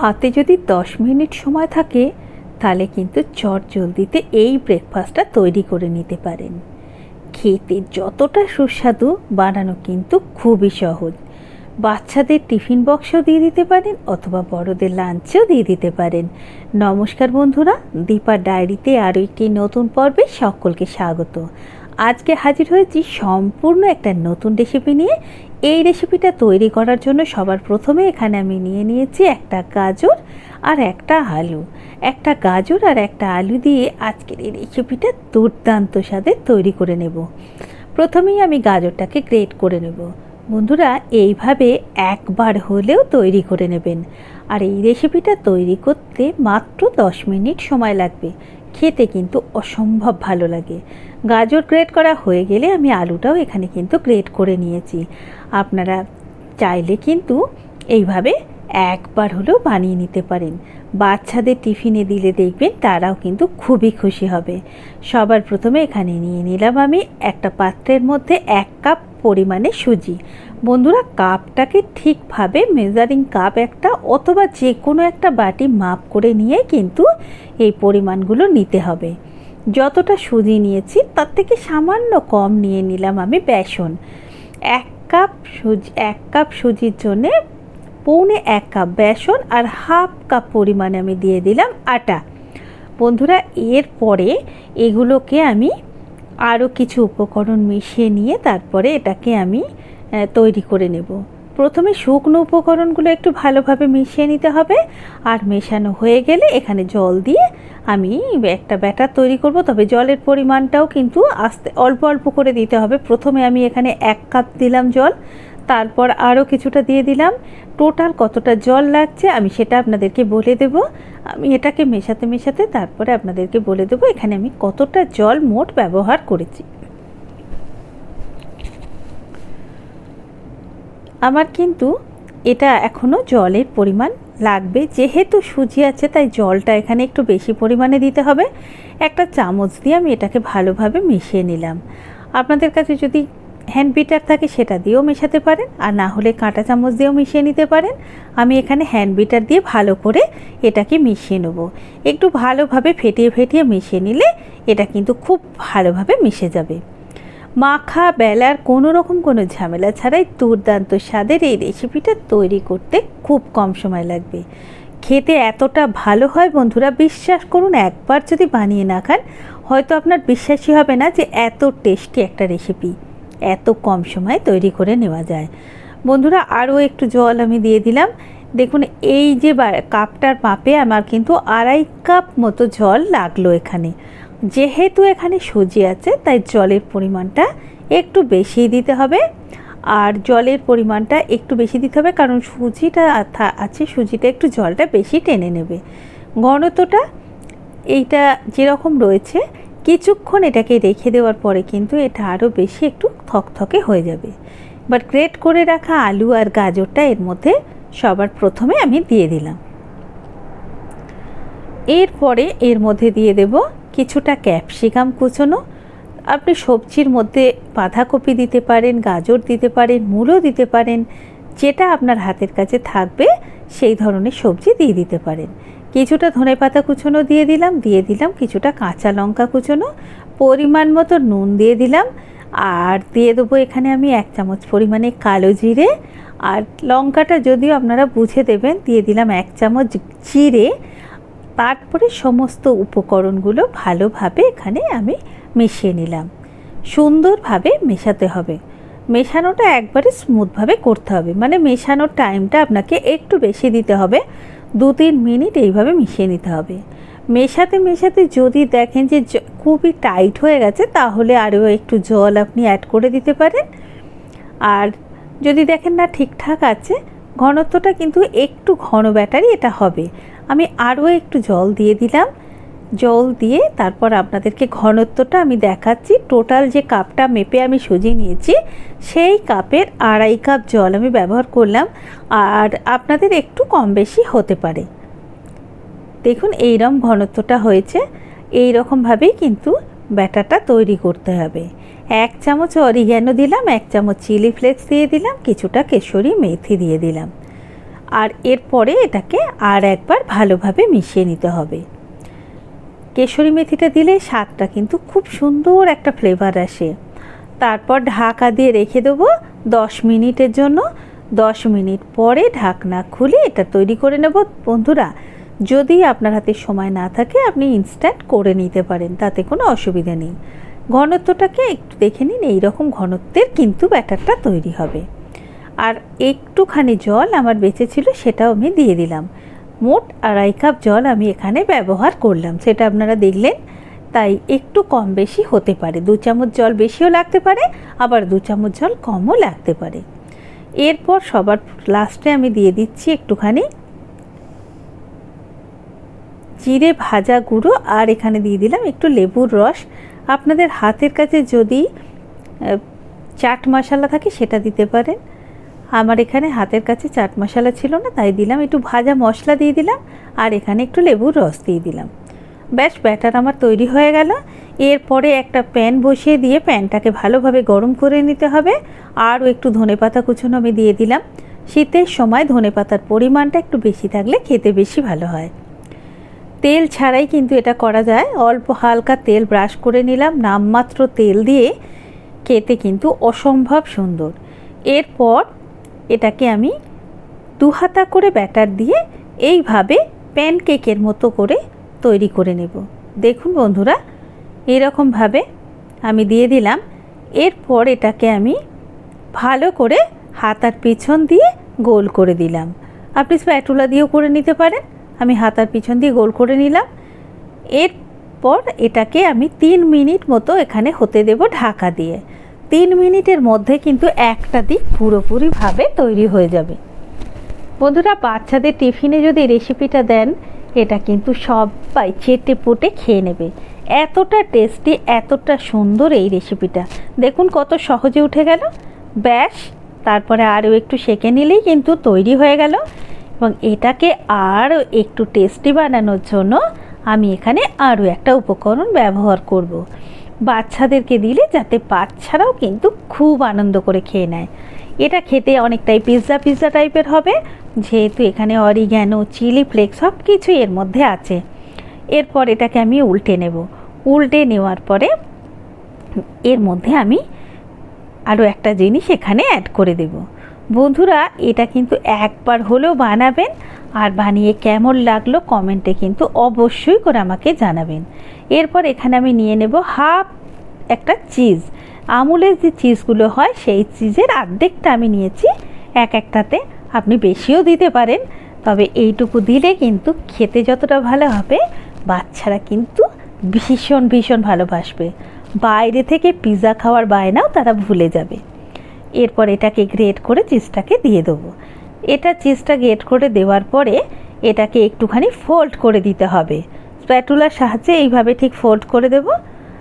হাতে যদি দশ মিনিট সময় থাকে, তাহলে কিন্তু চট জলদিতে এই ব্রেকফাস্টটা তৈরি করে নিতে পারেন। খেতে যতটা সুস্বাদু, বানানো কিন্তু খুবই সহজ। বাচ্চাদের টিফিন বক্সও দিয়ে দিতে পারেন অথবা বড়দের লাঞ্চেও দিয়ে দিতে পারেন। নমস্কার বন্ধুরা, দীপা ডায়েরিতে আরও একটি নতুন পর্বে সকলকে স্বাগত। আজকে হাজির হয়েছি সম্পূর্ণ একটা নতুন রেসিপি নিয়ে এই রেসিপিটা তৈরি করার জন্য সবার প্রথমে এখানে আমি নিয়ে নিয়েছি একটা গাজর আর একটা আলু। একটা গাজর আর একটা আলু দিয়ে আজকের এই রেসিপিটা দুর্দান্ত স্বাদে তৈরি করে নেব। প্রথমেই আমি গাজরটাকে গ্রেট করে নেব। বন্ধুরা, এইভাবে একবার হলেও তৈরি করে নেবেন। আর এই রেসিপিটা তৈরি করতে মাত্র দশ মিনিট সময় লাগবে। খেতে কিন্তু অসম্ভব ভালো লাগে। গাজর গ্রেট করা হয়ে গেলে আমি আলুটাও এখানে কিন্তু গ্রেট করে নিয়েছি। আপনারা চাইলে কিন্তু এইভাবে একবার হলেও বানিয়ে নিতে পারেন। বাচ্চাদের টিফিনে দিলে দেখবেন তারাও কিন্তু খুবই খুশি হবে। সবার প্রথমে এখানে নিয়ে নিলাম আমি একটা পাত্রের মধ্যে এক কাপ পরিমাণে সুজি। বন্ধুরা, কাপটাকে ঠিকভাবে মেজারিং কাপ একটা অথবা যে কোনো একটা বাটি মাপ করে নিয়ে কিন্তু এই পরিমাণগুলো নিতে হবে। যতটা সুজি নিয়েছি, তার থেকে সামান্য কম নিয়ে নিলাম আমি বেসন। এক কাপ সুজি, এক কাপ সুজির জন্যে পৌনে এক কাপ বেসন আর হাফ কাপ পরিমাণে আমি দিয়ে দিলাম আটা। বন্ধুরা এরপরে এগুলোকে আমি আরও কিছু উপকরণ মিশিয়ে নিয়ে তারপরে এটাকে আমি তৈরি করে নেব। প্রথমে শুকনো উপকরণগুলো একটু ভালোভাবে মিশিয়ে নিতে হবে। আর মেশানো হয়ে গেলে এখানে জল দিয়ে আমি একটা ব্যাটার তৈরি করব, তবে জলের পরিমাণটাও কিন্তু আস্তে অল্প অল্প করে দিতে হবে। প্রথমে আমি এখানে এক কাপ দিলাম জল, তারপর আরও কিছুটা দিয়ে দিলাম। টোটাল কতটা জল লাগছে আমি সেটা আপনাদেরকে বলে দেব। আমি এটাকে মেশাতে মেশাতে তারপরে আপনাদেরকে বলে দেবো এখানে আমি কতটা জল মোট ব্যবহার করেছি। আমার কিন্তু এটা এখনও জলের পরিমাণ লাগবে। যেহেতু সুজি আছে, তাই জলটা এখানে একটু বেশি পরিমাণে দিতে হবে। একটা চামচ দিয়ে আমি এটাকে ভালোভাবে মিশিয়ে নিলাম। আপনাদের কাছে যদি হ্যান্ড বিটার থাকে, সেটা দিয়েও মেশাতে পারেন। আর না হলে কাঁটা চামচ দিয়েও মিশিয়ে নিতে পারেন। আমি এখানে হ্যান্ড বিটার দিয়ে ভালো করে এটাকে মিশিয়ে নেব। একটু ভালোভাবে ফেটিয়ে ফেটিয়ে মিশিয়ে নিলে এটা কিন্তু খুব ভালোভাবে মিশে যাবে। মাখা, বেলার কোনো রকম কোনো ঝামেলা ছাড়াই দুর্দান্ত স্বাদের এই রেসিপিটা তৈরি করতে খুব কম সময় লাগবে। খেতে এতটা ভালো হয় বন্ধুরা, বিশ্বাস করুন, একবার যদি বানিয়ে না খান, হয়তো আপনার বিশ্বাসই হবে না যে এত টেস্টি একটা রেসিপি এত কম সময় তৈরি করে নেওয়া যায়। বন্ধুরা, আরও একটু জল আমি দিয়ে দিলাম। দেখুন, এই যে কাপটার মাপে আমার কিন্তু আড়াই কাপ মতো জল লাগল এখানে। যেহেতু এখানে সুজি আছে, তাই জলের পরিমাণটা একটু বেশি দিতে হবে। আর জলের পরিমাণটা একটু বেশি দিতে হবে, কারণ সুজিটা আছে, সুজিটা একটু জলটা বেশি টেনে নেবে। ঘনত্বটা এইটা যেরকম রয়েছে, কিছুক্ষণ এটাকে রেখে দেওয়ার পরে কিন্তু এটা আরও বেশি একটু থকথকে হয়ে যাবে। বাট গ্রেট করে রাখা আলু আর গাজরটা এর মধ্যে সবার প্রথমে আমি দিয়ে দিলাম। এরপরে এর মধ্যে দিয়ে দেব কিছুটা ক্যাপসিকাম কুচোনো, আপনি সবজির মধ্যে বাঁধাকপি দিতে পারেন, গাজর দিতে পারেন, মূলো দিতে পারেন, যেটা আপনার হাতের কাছে থাকবে, সেই ধরনের সবজি দিয়ে দিতে পারেন। কিছুটা ধনে পাতা কুচোনো দিয়ে দিলাম দিয়ে দিলাম কিছুটা কাঁচা লঙ্কা কুচোনো, পরিমাণ মতো নুন দিয়ে দিলাম, আর দিয়ে দেবো এখানে আমি এক চামচ পরিমাণে কালো জিরে, আর লঙ্কাটা যদিও আপনারা বুঝে দেবেন, দিয়ে দিলাম এক চামচ জিরে তারপরে সমস্ত উপকরণগুলো ভালোভাবে এখানে আমি মিশিয়ে নিলাম। সুন্দরভাবে মেশাতে হবে। মেশানোটা একবারে স্মুথভাবে করতে হবে। মানে মেশানোর টাইমটা আপনাকে একটু বেশি দিতে হবে। দু তিন মিনিট এইভাবে মিশিয়ে নিতে হবে। মেশাতে মেশাতে যদি দেখেন যে খুবই টাইট হয়ে গেছে, তাহলে আরও একটু জল আপনি অ্যাড করে দিতে পারেন। আর যদি দেখেন না ঠিকঠাক আছে, ঘনত্বটা কিন্তু একটু ঘন ব্যাটারি এটা হবে। আমি আরও একটু জল দিয়ে দিলাম। জল দিয়ে তারপর আপনাদেরকে ঘনত্বটা আমি দেখাচ্ছি। টোটাল যে কাপটা মেপে আমি সুজি নিয়েছি, সেই কাপের আড়াই কাপ জল আমি ব্যবহার করলাম। আর আপনাদের একটু কম বেশি হতে পারে। দেখুন, এইরকম ঘনত্বটা হয়েছে। এই রকমভাবেই কিন্তু ব্যাটারটা তৈরি করতে হবে। এক চামচ অরিগ্যানো দিলাম, এক চামচ চিলি ফ্লেক্স দিয়ে দিলাম, কিছুটা কেশরি মেথি দিয়ে দিলাম। আর এরপরে এটাকে আর একবার ভালোভাবে মিশিয়ে নিতে হবে। কেশরি মেথিটা দিলে স্বাদটা কিন্তু খুব সুন্দর একটা ফ্লেভার আসে। তারপর ঢাকা দিয়ে রেখে দেবো দশ মিনিটের জন্য। দশ মিনিট পরে ঢাকনা খুলে এটা তৈরি করে নেব। বন্ধুরা, যদি আপনার হাতে সময় না থাকে, আপনি ইনস্ট্যান্ট করে নিতে পারেন, তাতে কোনো অসুবিধা নেই। ঘনত্বটাকে একটু দেখে নিন, এইরকম ঘনত্বের কিন্তু ব্যাটারটা তৈরি হবে। আর একটুখানি জল আমার বেঁচে ছিল সেটাও আমি দিয়ে দিলাম। মোট আড়াই কাপ জল আমি এখানে ব্যবহার করলাম। সেটা আপনারা দেখলেন, তাই একটু কম বেশি হতে পারে। দু চামচ জল বেশিও লাগতে পারে, আবার দু চামচ জল কমও লাগতে পারে। এরপর সবার লাস্টে আমি দিয়ে দিচ্ছি একটুখানি জিরে ভাজা গুঁড়ো, আর এখানে দিয়ে দিলাম একটু লেবুর রস। আপনাদের হাতের কাছে যদি চাট মশলা থাকে সেটা দিতে পারেন। আমার এখানে হাতের কাছে চাট মশলা ছিল না, তাই দিলাম। একটু ভাজা মশলা দিয়ে দিলাম আর এখানে একটু লেবুর রস দিয়ে দিলাম। ব্যাস, ব্যাটার আমার তৈরি হয়ে গেল। এরপরে একটা প্যান বসিয়ে দিয়ে প্যানটাকে ভালোভাবে গরম করে নিতে হবে। আরও একটু ধনে পাতা কুচুনো আমি দিয়ে দিলাম। শীতের সময় ধনে পাতার পরিমাণটা একটু বেশি থাকলে খেতে বেশি ভালো হয়। তেল ছাড়াই কিন্তু এটা করা যায়। অল্প হালকা তেল ব্রাশ করে নিলাম। নামমাত্র তেল দিয়ে খেতে কিন্তু অসম্ভব সুন্দর। এরপর এটাকে আমি দু হাতা করে ব্যাটার দিয়ে এইভাবে প্যানকেকের মতো করে তৈরি করে নেব। দেখুন বন্ধুরা, এরকমভাবে আমি দিয়ে দিলাম। এরপর এটাকে আমি ভালো করে হাতার পিছন দিয়ে গোল করে দিলাম। আপনি স্প্যাটুলা দিয়েও করে নিতে পারেন। আমি হাতার পিছন দিয়ে গোল করে নিলাম। এরপর এটাকে আমি তিন মিনিট মতো এখানে হতে দেব ঢাকা দিয়ে। তিন মিনিটের মধ্যে কিন্তু একটা দিক পুরোপুরিভাবে তৈরি হয়ে যাবে। বন্ধুরা, বাচ্চাদের টিফিনে যদি রেসিপিটা দেন, এটা কিন্তু সবাই চেটে পুটে খেয়ে নেবে। এতটা টেস্টি এতটা সুন্দর এই রেসিপিটা দেখুন কত সহজে উঠে গেল। ব্যাস, তারপরে আরও একটু সেঁকে নিলেই কিন্তু তৈরি হয়ে গেল। এবং এটাকে আরও একটু টেস্টি বানানোর জন্য আমি এখানে আরও একটা উপকরণ ব্যবহার করব। বাচ্চাদেরকে দিলে যাতে বাচ্চারাও কিন্তু খুব আনন্দ করে খেয়ে নেয়। এটা খেতে অনেকটাই পিৎজা পিৎজা টাইপের হবে। যেহেতু এখানে অরিগ্যানো চিলি ফ্লেক্স সব কিছু এর মধ্যে আছে। এরপর এটাকে আমি উল্টে নেব। উল্টে নেওয়ার পরে এর মধ্যে আমি আরও একটা জিনিস এখানে অ্যাড করে দেব। বন্ধুরা, এটা কিন্তু একবার হলেও বানাবেন। আর বানিয়ে কেমন লাগল কমেন্টে কিন্তু অবশ্যই করে আমাকে জানাবেন। এরপর এখানে আমি নিয়ে নেব হাফ একটা চিজ। আমুলের যে চিজগুলো হয়, সেই চিজের অর্ধেকটা আমি নিয়েছি। এক একটাতে আপনি বেশিও দিতে পারেন, তবে এইটুকু দিলে কিন্তু খেতে যতটা ভালো হবে, বাচ্চারা কিন্তু ভীষণ ভীষণ ভালোবাসবে। বাইরে থেকে পিৎজা খাওয়ার বায়নাও তারা ভুলে যাবে। এরপর এটাকে গ্রেট করে চিজটাকে দিয়ে দেবো। এটা চিজটা গ্রেট করে দেওয়ার পরে এটাকে একটুখানি ফোল্ড করে দিতে হবে। স্প্যাটুলার সাহায্যে এইভাবে ঠিক ফোল্ড করে দেব।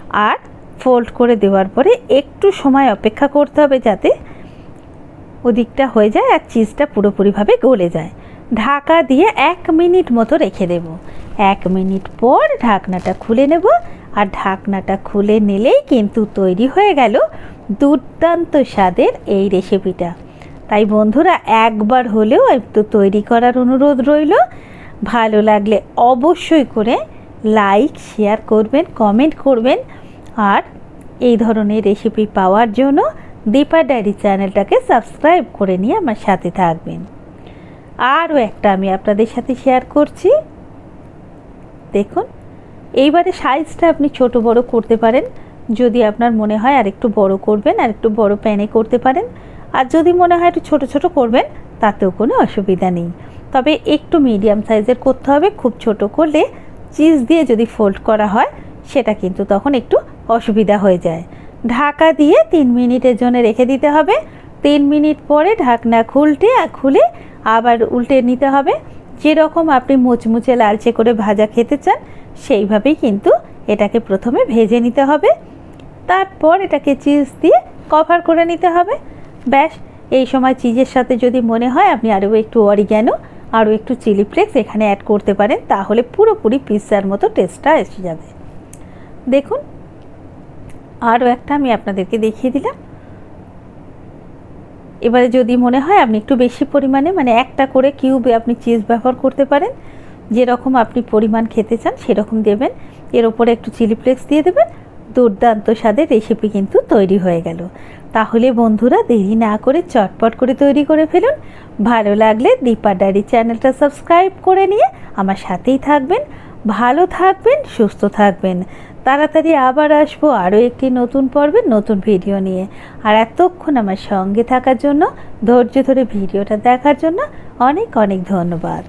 আর ফোল্ড করে দেওয়ার পরে একটু সময় অপেক্ষা করতে হবে যাতে ওদিকটা হয়ে যায় আর চিজটা পুরোপুরিভাবে গলে যায়। ঢাকা দিয়ে এক মিনিট মতো রেখে দেব। এক মিনিট পর ঢাকনাটা খুলে নেব। আর ঢাকনাটা খুলে নিলেই কিন্তু তৈরি হয়ে গেল দুর্দান্ত স্বাদের এই রেসিপিটা তাই বন্ধুরা, একবার হলেও একটু তৈরি করার অনুরোধ রইল। ভালো লাগলে অবশ্যই করে লাইক, শেয়ার করবেন, কমেন্ট করবেন। আর এই ধরনের রেসিপি পাওয়ার জন্য দীপা ডায়েরি চ্যানেলটাকে সাবস্ক্রাইব করে নিয়ে আমার সাথে থাকবেন। আরও একটা আমি আপনাদের সাথে শেয়ার করছি। দেখুন, এইবারে সাইজটা আপনি ছোট বড় করতে পারেন। যদি আপনার মনে হয় আর একটু বড় করবেন আর একটু বড় প্যানে করতে পারেন। আর যদি মনে হয় একটু ছোটো ছোটো করবেন, তাতেও কোনো অসুবিধা নেই। তবে একটু মিডিয়াম সাইজের করতে হবে, খুব ছোট করলে চিজ দিয়ে যদি ফোল্ড করা হয়, সেটা কিন্তু তখন একটু অসুবিধা হয়ে যায়। ঢাকা দিয়ে তিন মিনিটের জন্য রেখে দিতে হবে। তিন মিনিট পরে ঢাকনা খুলটে খুলে আবার উল্টে নিতে হবে। যেরকম আপনি মুচমুচে লালচে করে ভাজা খেতে চান, সেইভাবেই কিন্তু এটাকে প্রথমে ভেজে নিতে হবে। তারপর এটাকে চিজ দিয়ে কভার করে নিতে হবে। ব্যাস, এই সময় চিজের সাথে যদি মনে হয় আপনি আরও একটু অরিগ্যানো, আরও একটু চিলি ফ্লেক্স এখানে অ্যাড করতে পারেন, তাহলে পুরোপুরি পিৎজার মতো টেস্টটা এসে যাবে। দেখুন, আরও একটা আমি আপনাদেরকে দেখিয়ে দিলাম। এবারে যদি মনে হয় আপনি একটু বেশি পরিমাণে মানে একটা করে কিউবে আপনি চিজ ব্যবহার করতে পারেন, যেরকম আপনি পরিমাণ খেতে চান সেরকম দেবেন। এর ওপরে একটু চিলি ফ্লেক্স দিয়ে দেবেন। দুর্দান্ত স্বাদের রেসিপি কিন্তু তৈরি হয়ে গেল। তাহলে বন্ধুরা দেরি না করে চটপট করে তৈরি করে ফেলুন। ভালো লাগলে দীপা ডায়েরি চ্যানেলটা সাবস্ক্রাইব করে নিয়ে আমার সাথেই থাকবেন। ভালো থাকবেন, সুস্থ থাকবেন। তাড়াতাড়ি আবার আসব আরও একটি নতুন পর্বে, নতুন ভিডিও নিয়ে। আর এতক্ষণ আমার সঙ্গে থাকার জন্য, ধৈর্য ধরে ভিডিওটা দেখার জন্য অনেক অনেক ধন্যবাদ।